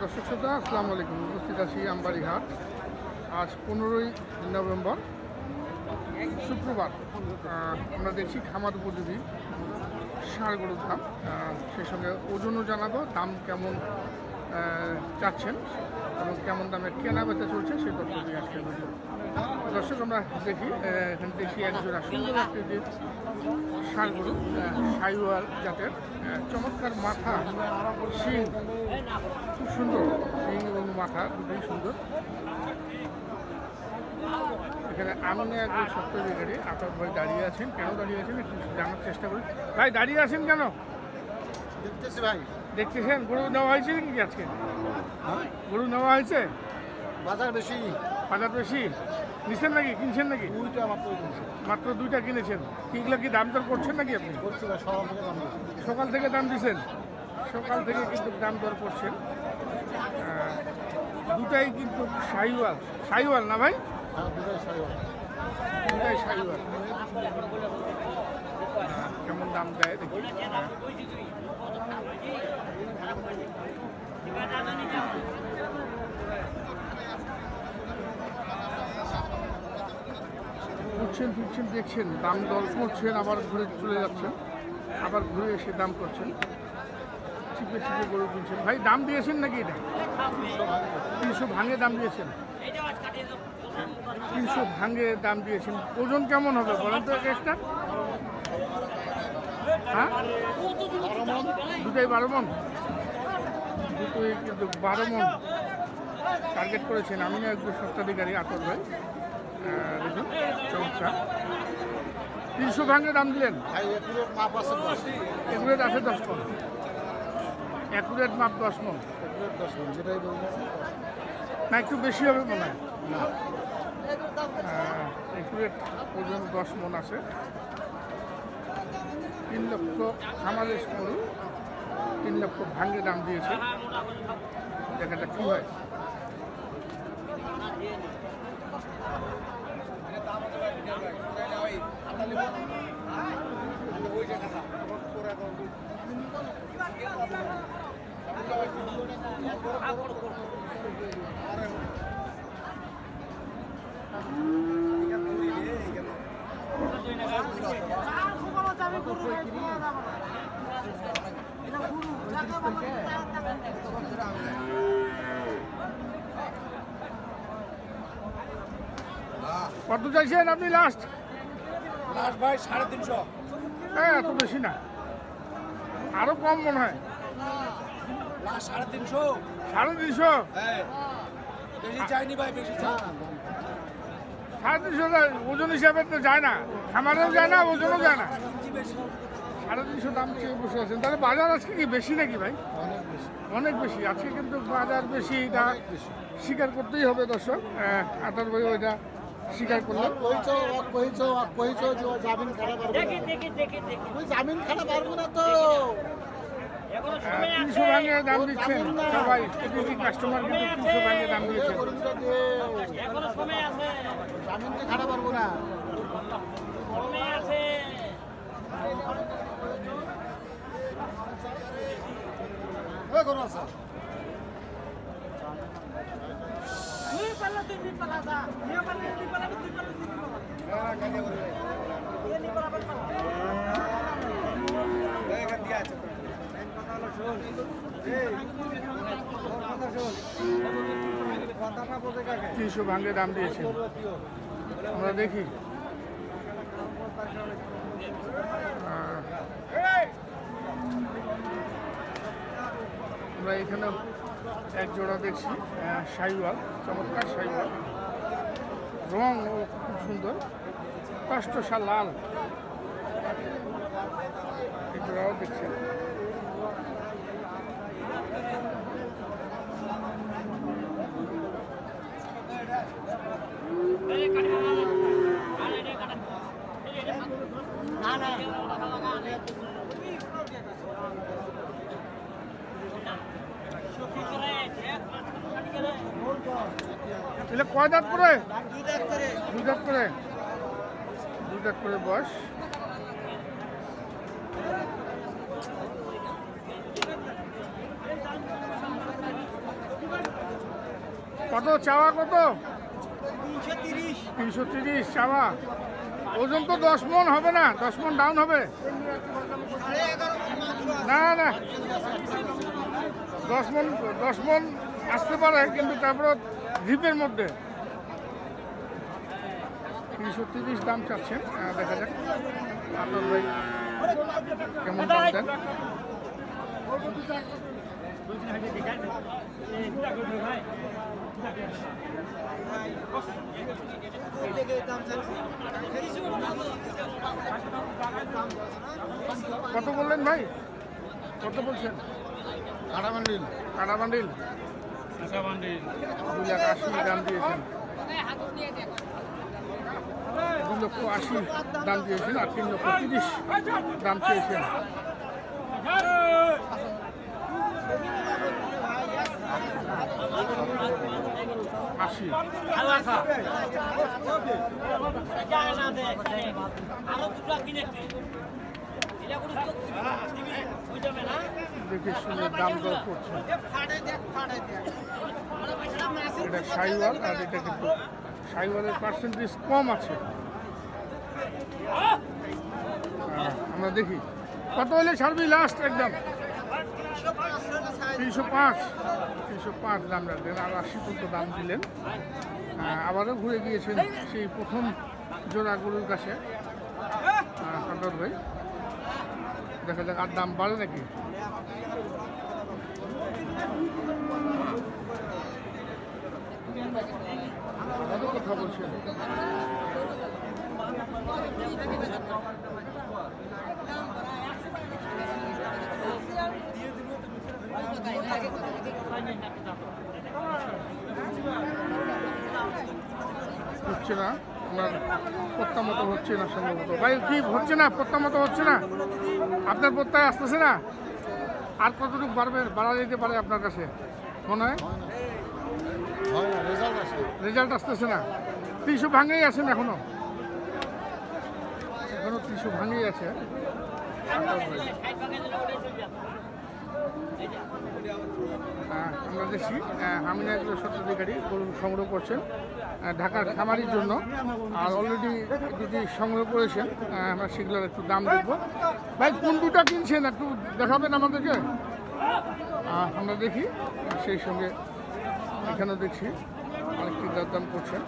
দর্শক শ্রোতা, আসসালামু আলাইকুম। উপস্থিত আছি আমবাড়ি হাট আজ পনেরোই নভেম্বর, শুক্রবার। আমরা দেখছি খামার উপযোগী ষাঁড় গরুর দাম। সেই সঙ্গে ওজনও জানাব, দাম কেমন চাচ্ছেন এবং কেমন দামে কেনা বেচা চলছে, সেই তথ্য আজকে দর্শক আমরা দেখি এখানে দেখি এক জোড়া সুন্দর একটি যে গরু সাইওয়াল জাতের চমৎকার মাথা শিং। খুব সুন্দর শিং এবং মাথা দুটোই সুন্দর। এখানে আমি একজন সত্য জায়গায় আপনার ভাই দাঁড়িয়ে আছেন। কেন দাঁড়িয়ে আছেন? একটু জানার চেষ্টা করি ভাই দাঁড়িয়ে আছেন কেন? দেখতেছি ভাই। দেখতেছেন? গরু নেওয়া হয়েছে নাকি আজকে? গরু নেওয়া হয়েছে? বাজার বেশি। বাজার বেশি? নিছেন নাকি? কিনছেন নাকি? দুইটা মাত্র মাত্র দুইটা কিনেছেন। কিগুলো কি দাম দর করছেন নাকি আপনি? সকাল থেকে দাম বেশি সকাল থেকে দাম দিছেন? সকাল থেকে কিন্তু দাম দর করছেন। দুটাই কিন্তু শাহিওয়াল শাহিওয়াল না ভাই? হ্যাঁ দুটাই শাহিওয়াল কেমন দাম দেয় দেখি। ঘুরছেন ফিরছেন, দেখছেন। দাম দর করছেন, আবার ঘুরে চলে যাচ্ছেন। আবার ঘুরে এসে দাম করছেন। চিপে চিপে গরু কিনছেন। ভাই, দাম দিয়েছেন নাকি এটা? তিনশো ভাঙে দাম দিয়েছেন। তিনশো ভাঙে দাম দিয়েছেন। ওজন কেমন হবে বলেন তো একটা? হ্যাঁ? দুটাই বারো মন? দুটোই কিন্তু বারো মন। টার্গেট করেছেন। আমি একজন সত্ত্বাধিকারী আতর ভাই। দেখুন চমৎকার। তিনশো ভাঙে দাম দিলেন একুরেট মাপ আছে দশ মন। একুরেট মাপ দশ মন। না একটু বেশি হবে মনে হয়। একুরেট ওজন দশ মন আছে। তিন লক্ষ খামারের গরু তিন লক্ষ ভাঙ্গে দাম দিয়েছে। দেখা যাক কী হয়। কত চাইছেন আপনি লাস্ট লাস্ট ভাই সাড়ে তিনশো। হ্যাঁ এত বেশি না। আরও কম মনে হয়। লাস্ট সাড়ে তিনশো। সাড়ে তিনশো? হ্যাঁ। বেশি চাইনি ভাই বেশি চাই। সাড়ে তিনশো ওজন হিসাবে তো যায় না। খামারেও যায় না ওজনও যায় না। সাড়ে তিনশো দাম চেয়ে বসে আছেন। তাহলে বাজার আজকে কি বেশি নাকি ভাই? অনেক বেশি। অনেক বেশি। আজকে কিন্তু বাজার বেশি এটা স্বীকার করতেই হবে দর্শক। আটার ভাই ওইটা স্বীকার করলাম কইছো কইছো কইছো যে জামিন খাটা পারব না। তুই জামিন খাটা পারব না তো। তিনশো ভাঙে দাম দিচ্ছেন সবাই প্রতিটি কাস্টমার কিন্তু তিনশো ভাঙে দাম পারব না। ওই আছে হ্যাঁ, কাজে করবে। এই এখান দিয়ে আছে। তিনশো ভাঙে দাম দিয়েছেন আমরা দেখি। আমরা এখানে এক জোড়া দেখছি আহ, শাহিওয়াল চমৎকার শাহিওয়াল রং খুব সুন্দর। কষ্টসা লাল। একজোড়াও জোড়াও দেখছেন তাহলে কয় দাঁত করে? দুই দাঁত করে। দুই দাঁত করে? বয়স। কত? চাওয়া কত? তিনশো তিরিশ। চাওয়া। ওজন তো দশ মন হবে না দশ মন ডাউন হবে। না না। দশ মন দশ মন আসতে পারে কিন্তু তারপরে দ্বীপের মধ্যে। তিনশো তিরিশ দাম চাচ্ছেন দেখা যাক। আপনার ভাই কেমন দাম কত বললেন ভাই? কত বলছেন? কাটা বান্ডিল কাটা বান্ডিল দু লাখ আশি দাম দিয়েছেন। দু লক্ষ আশি দাম দিয়েছেন আর তিন লক্ষ তিরিশ দাম চেয়েছেন। আশি। দেখে শুনে দাম দর করছেন। এটা সাইওয়াল আর এটা কিন্তু সাইওয়ালের পার্সেন্টেজ কম আছে। আমরা দেখি। কত হলে ছাড়বি লাস্ট একদম তিনশো পাঁচ। তিনশো পাঁচ দাম রাখলেন, আর আশি পর্যন্ত দাম দিলেন। আবারও ঘুরে গিয়েছেন সেই প্রথম জোড়া গরুর কাছে সরকার ভাই, দেখা যাক আর দাম বাড়ে নাকি? হচ্ছে না? আপনার প্রত্যামত মতো হচ্ছে না সম্ভবত। ভাই, কি হচ্ছে না? প্রত্যামত মতো হচ্ছে না? আপনার প্রত্যয় আসতেছে না? আর কতটুকু বাড়বে, বাড়া যেতে পারে আপনার কাছে? মনে হয়? রেজাল্ট আসতেছে না। তিনশো ভাঙেই আছেন এখনও? এখনও তিনশো ভাঙেই আছে। আমরা দেখছি আমিনা সত্যাধিকারী গরু সংগ্রহ করছেন ঢাকার খামারির জন্য। আর অলরেডি যদি সংগ্রহ করেছেন আহ, আমরা সেগুলোর একটু দাম দেখব। ভাই কোন দুটা কিনছেন? একটু দেখাবেন আমাদেরকে? আমরা দেখি সেই সঙ্গে এখানেও দেখছি অনেকটি দরদাম করছেন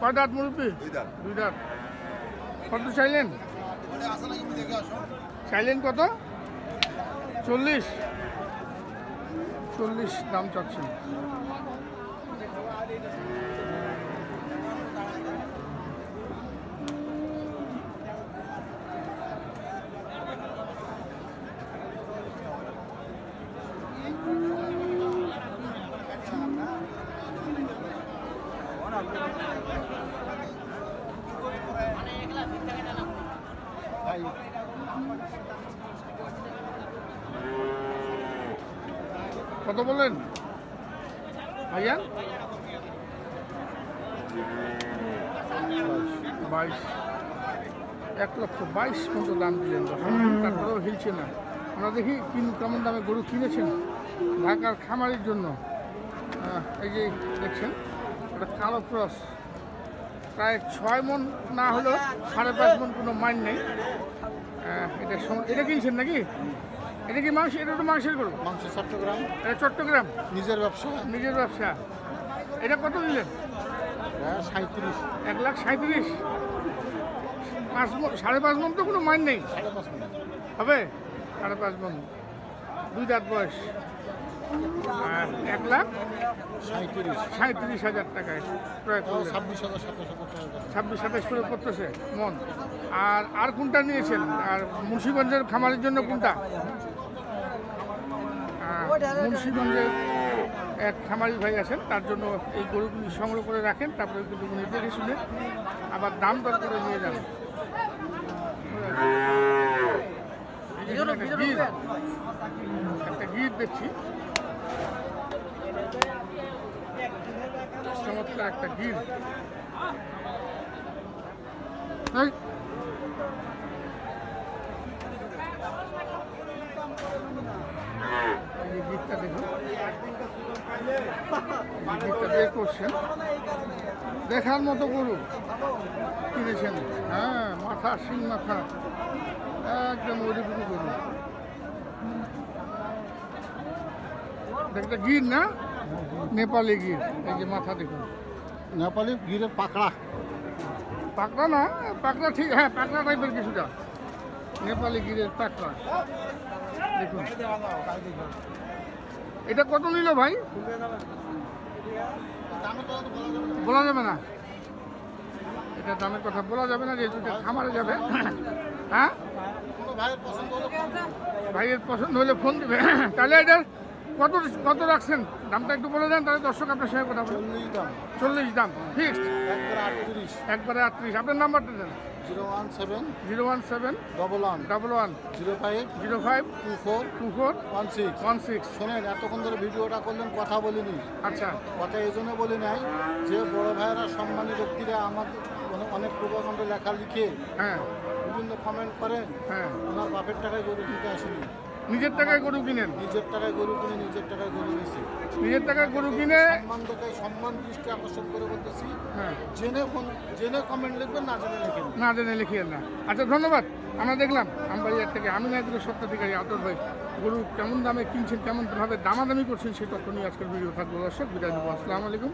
কয় দাঁত মুরব্বী? দুই দাঁত। কত চাইলেন? চাইলেন কত? চল্লিশ। চল্লিশ দাম চাচ্ছেন ভাই কত বললেন ভাইয়া? বাইশ। এক লক্ষ বাইশ মতো দাম দিলেন। তারপরেও হিলছে না। আমরা দেখি কিন কেমন দামে গরু কিনেছেন ঢাকার খামারের জন্য। এই যে দেখছেন ওটা কালো ক্রস। প্রায় ছয় মন না হলেও সাড়ে পাঁচ মন কোনো মাইন নেই। এটা এটা কিনছেন নাকি? এটা কি মাংস? এটা তো মাংসের গরু। মাংস চট্টগ্রাম। এটা চট্টগ্রাম। নিজের ব্যবসা। নিজের ব্যবসা। এটা কত দিলেন? সাঁত্রিশ এক লাখ সাঁত্রিশ পাঁচ সাড়ে পাঁচ মন তো কোনো মান নেই। হবে? সাড়ে পাঁচ মন। দুই দাঁত বয়স। এক লাখ? সাঁত্রিশ সাঁত্রিশ হাজার টাকায় ক্রয় করলেন। ছাব্বিশ সাতাশ করে। ছাব্বিশ সাতাশ করে করতেছে মন। আর আর কোনটা নিয়েছেন? আর মুন্সিগঞ্জের খামারের জন্য কোনটা? মুন্সিগঞ্জের এক খামারি ভাই আছেন, তার জন্য এই গরুগুলি সংগ্রহ করে রাখেন, তারপরে কিন্তু উনি দেখে শুনে আবার দাম দর করে নিয়ে যান। একটা গির দেখছি। একটা গির। এই, দেখুন। বের করছেন। দেখার মতো গরু কিনেছেন। হ্যাঁ মাথা শিং মাথা। একদম ওইরকম গরু একটা গির না? নেপালি গির। এই যে মাথা দেখুন। নেপালি গিরের পাকড়া। পাকড়া না পাকড়া ঠিক হ্যাঁ পাকড়া টাইপের কিছুটা। নেপালি গিরের পাকড়া। দেখুন। এটা কত নিল ভাই? বলা যাবে না। এটা দামের কথা বলা যাবে না যেহেতু খামারে যাবে। হ্যাঁ? ভাইয়ের পছন্দ হলে ফোন পছন্দ হলে ফোন দেবে। তাহলে এটার কত কত রাখছেন? দামটা একটু বলে দেন তাহলে দর্শক আপনার সঙ্গে কথা বলুন চল্লিশ দাম। চল্লিশ দাম ফিক্সড একবারে আটত্রিশ। একবারে আটত্রিশ। আপনার নাম্বারটা দেন। Zero one seven zero one seven double one double one zero five zero five two four two four one six one six শোনেন এতক্ষণ ধরে ভিডিওটা করলেন কথা বলিনি। আচ্ছা। কথা এই জন্য বলি নাই যে বড় ভাইয়েরা সম্মানী ব্যক্তিরা আমাদের অনেক- প্রবন্ধ লেখা লিখে হ্যাঁ। বিভিন্ন কমেন্ট করেন। হ্যাঁ। ওনার বাপের টাকায় গরু কিনতে আসেনি। নিজের টাকায় গরু কিনেন? নিজের টাকায় গরু কিনে নিজের টাকায় গরু নিয়েছি নিজের টাকায় গরু কিনে সম্মান দেখে সম্মান দৃষ্টি আকর্ষণ করে বলতেছি। হ্যাঁ। জেনে ফোন জেনে কমেন্ট লিখবেন না জেনে লিখেন। না জেনে লিখিয়ে না। আচ্ছা ধন্যবাদ। আমরা দেখলাম আমবাড়িয়ার থেকে আমি নায়কের সত্যাধিকারী আতর ভাই গরু কেমন দামে কিনছেন কেমন ভাবে দামাদামি করছেন সেই তথ্য নিয়ে আজকের ভিডিও থাকব দর্শক বিদায় নেব। আসসালামু আলাইকুম।